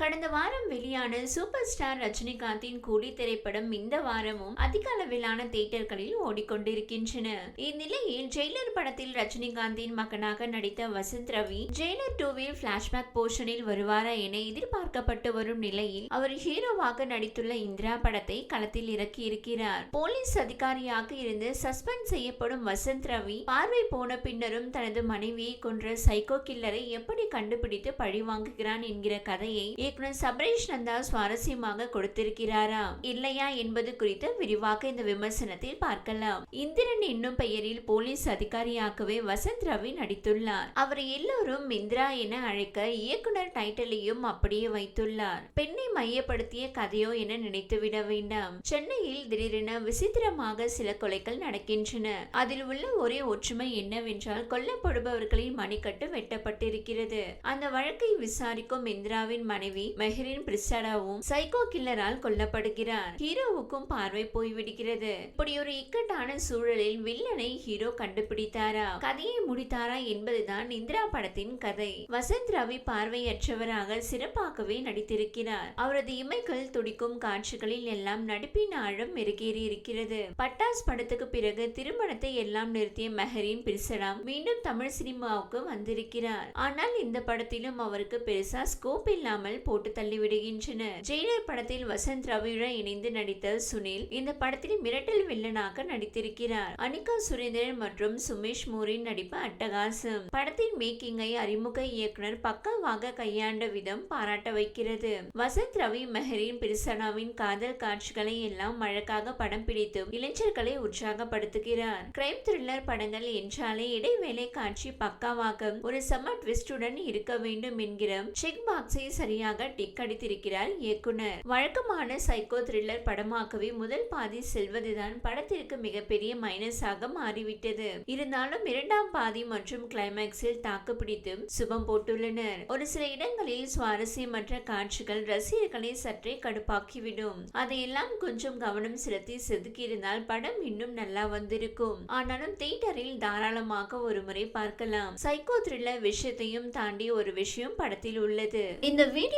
கடந்த வாரம் வெளியான சூப்பர் ஸ்டார் ரஜினிகாந்தின் கூலி திரைப்படம் இந்த வாரமும் அதிக அளவிலான தியேட்டர்களில் ஓடிக்கொண்டிருக்கின்றன. இந்நிலையில் ஜெயிலர் படத்தில் ரஜினிகாந்தின் மகனாக நடித்த வசந்த் ரவி ஜெயிலர் டூவில் பிளாஷ்பேக் போர்ஷனில் வருவாரா என எதிர்பார்க்கப்பட்டு வரும் நிலையில் அவர் ஹீரோவாக நடித்துள்ள இந்திரா படத்தை களத்தில் இறக்கியிருக்கிறார். போலீஸ் அதிகாரியாக இருந்து சஸ்பெண்ட் செய்யப்படும் வசந்த் ரவி பார்வை போன பின்னரும் தனது மனைவியை கொன்ற சைக்கோ கில்லரை எப்படி கண்டுபிடித்து பழி வாங்குகிறான் என்கிற கதையை இயக்குனர் சபரேஷ் நந்தா சுவாரஸ்யமாக கொடுத்திருக்கிறாரா இல்லையா என்பது குறித்து விரிவாக இந்த விமர்சனத்தில் பார்க்கலாம். இந்திரன் என்னும் பெயரில் போலீஸ் அதிகாரியாகவே வசந்த் ரவி நடித்துள்ளார். அவரை எல்லோரும் இந்திரா என அழைக்க இயக்குனர் டைட்டிலையும் அப்படியே வைத்துள்ளார். பெண்ணை மையப்படுத்திய கதையோ என நினைத்துவிட வேண்டாம். சென்னையில் திடீரென விசித்திரமாக சில கொலைகள் நடக்கின்றன. அதில் உள்ள ஒரே ஒற்றுமை என்னவென்றால் கொல்லப்படுபவர்களின் மணிக்கட்டு வெட்டப்பட்டிருக்கிறது. அந்த வழக்கை விசாரிக்கும் இந்திராவின் மனைவி மெஹரின் பிரிஸ்டாடாவும் சைக்கோ கில்லரால் கொல்லப்படுகிறார். ஹீரோவுக்கும் பார்வை போய்விடுகிறது. இப்படி ஒரு இக்கட்டான சூழலில் வில்லனை ஹீரோ கண்டுபிடித்தாரா? கதையை முடித்தாரா என்பதுதான் இந்திரா படத்தின் கதை. வசந்த் ரவி பார்வையற்றவராக சிறப்பாகவே நடித்திருக்கிறார். அவரது இமைகள் துடிக்கும் காட்சிகளில் எல்லாம் நடிப்பின் ஆழம் மெருகேறி இருக்கிறது பட்டாஸ் படத்துக்கு பிறகு திருமணத்தை எல்லாம் நிறுத்திய மெஹரின் பிரிசடாம் மீண்டும் தமிழ் சினிமாவுக்கு வந்திருக்கிறார். ஆனால் இந்த படத்திலும் அவருக்கு பெருசா ஸ்கோப் இல்லாமல் போட்டு தள்ளிவிடுகின்றனர் ஜெயிலர் படத்தில் வசந்த் ரவியுடன் இணைந்து நடித்த சுனில் இந்த படத்தில் மிரட்டல் வில்லனாக நடித்திருக்கிறார். அனிகா சுரேந்திரன் மற்றும் சுமேஷ் மூரின் நடிப்பு அட்டகாசம். படத்தின் மேக்கிங்கை அறிமுக இயக்குனர் பக்காவாக கையாண்ட விதம் பாராட்ட வைக்கிறது. வசந்த் ரவி மெஹரின் பிரிசனாவின் காதல் காட்சிகளை எல்லாம் அழகாக படம் பிடித்தும் இளைஞர்களை உற்சாகப்படுத்துகிறார். கிரைம் த்ரில்லர் படங்கள் என்றாலே இடைவேளை காட்சி பக்காவாக ஒரு செம்ம ட்விஸ்டுடன் இருக்க வேண்டும் என்கிற செக் பாக்ஸை சரியாக படமாக டிக் அடித்திருக்கிறார் இயக்குனர். வழக்கமான சைக்கோ த்ரில்லர் படமாகவே முதல் பாதி செல்வதுதான் படத்திற்கு மிகப்பெரிய மைனஸாக மாறிவிட்டது. இருந்தாலும் இரண்டாம் பாதி மற்றும் கிளைமேக்ஸில் தாக்குப்பிடித்து சுபம் போட்டுள்ளனர். ஒரு சில இடங்களில் சுவாரஸ்யமற்ற காட்சிகள் ரசிகர்களை சற்றே கடுப்பாக்கிவிடும். அதையெல்லாம் கொஞ்சம் கவனம் செலுத்தி செதுக்கியிருந்தால் படம் இன்னும் நல்லா வந்திருக்கும். ஆனாலும் தியேட்டரில் தாராளமாக ஒரு முறை பார்க்கலாம். சைக்கோ த்ரில்லர் விஷயத்தையும் தாண்டி ஒரு விஷயம் படத்தில் உள்ளது. இந்த வீடியோ